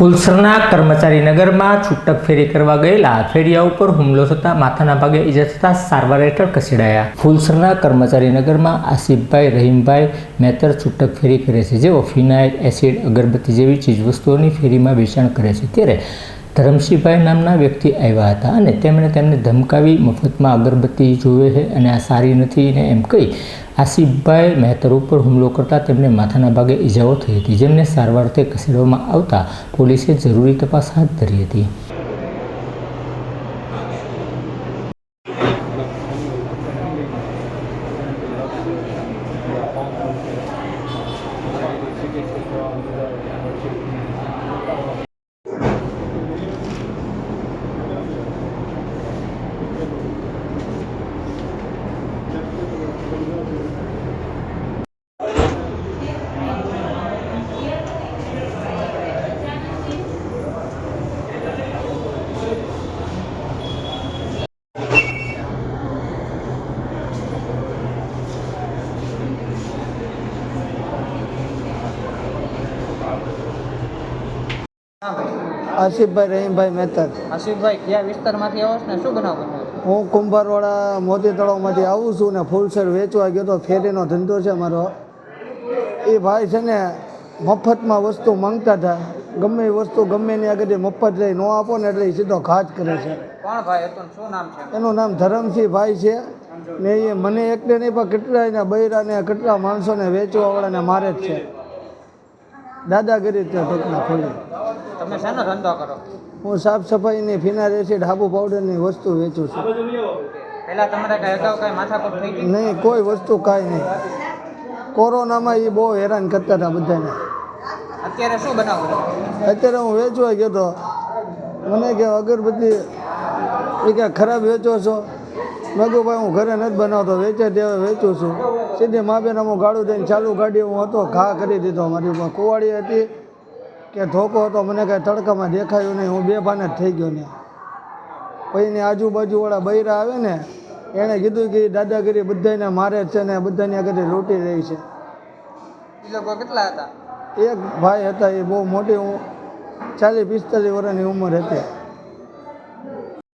ફુલસરના કર્મચારી નગરમાં છૂટક ફેરી કરવા ગયેલા ફેરિયા ઉપર હુમલો થતાં માથાના ભાગે ઈજા થતાં સારવાર હેઠળ ખસેડાયા. ફુલસરના કર્મચારી નગરમાં આસિફભાઈ, રહીમભાઈ મેતર છૂટક ફેરી કરે છે. જેઓ ફિનાઇલ, એસિડ, અગરબત્તી જેવી ચીજવસ્તુઓની ફેરીમાં વેચાણ કરે છે. ત્યારે ધરમસિંહભાઈ નામના વ્યક્તિ આવ્યા હતા અને તેમણે તેમને ધમકાવી મફતમાં અગરબત્તી જોવે છે અને આ સારી નથી ને એમ કહી આસિફભાઈ મહેતર ઉપર હુમલો કરતા તેમને માથાના ભાગે ઈજાઓ થઈ હતી. જેમને સારવારથી ખસેડવામાં આવતા પોલીસે જરૂરી તપાસ હાથ ધરી હતી. Thank ભાઈ આસિફભાઈ રહીમભાઈ મહેતર આસિફભાઈ કયા વિસ્તારમાંથી આવો છો ને? શું બનાવ બન્યો હું કુંભારવાળા મોતી તળાવમાંથી આવું છું ને ફૂલસર વેચવા ગયો તો ફેરીનો ધંધો છે મારો. એ ભાઈ છે ને મફતમાં વસ્તુ માંગતા હતા. ગમે વસ્તુ ગમે એની આગળ મફત લઈ ન આપો ને એટલે એ સીધો ઘાત કરે છે. કોણ ભાઈ? હતું શું નામ છે? એનું નામ ધરમસિંહ ભાઈ છે. ને એ મને એકને નહીં પણ કેટલા બૈરા બૈરાને કેટલા માણસોને વેચવાવાળાને મારે જ છે. દાદાગીરી ત્યાં ટૂંકમાં ખોલી તમે શાનો ધંધો કરો? હું સાફ સફાઈની ફિનાર એસિડ હાબુ પાવડરની વસ્તુ વેચું છું. પહેલા તમારે કઈ અગાઉ કઈ માથાકૂટ થઈ ગઈ? નહીં કોઈ વસ્તુ કાંઈ નહીં. કોરોનામાં એ બહુ હેરાન કરતા હતા બધાને. અત્યારે શું બનાવો અત્યારે હું વેચવા ગયો તો મને કે અગરબત્તી એ કે ખરાબ વેચો છો? મેં ભાઈ હું ઘરે નથી બનાવતો વેચે તે વેચું છું. સીધી મા બેન હું ગાડું દઈને ચાલુ ગાડી હું હતો ઘા કરી દીધો. મારી ઉપર કુવાડી હતી કે ધોકો હતો. મને કાંઈ તડકામાં દેખાયું નહીં. હું બે ભાને જ થઈ ગયો ને. પછી આજુબાજુવાળા બૈરા આવે ને એણે કીધું કે દાદાગીરી બધાને મારે છે ને બધાની આગળ લૂંટી રહી છે. એ લોકો કેટલા હતા? એક ભાઈ હતા એ બહુ મોટી હું ચાલીસ પિસ્તાલીસ વર્ષની ઉંમર હતી.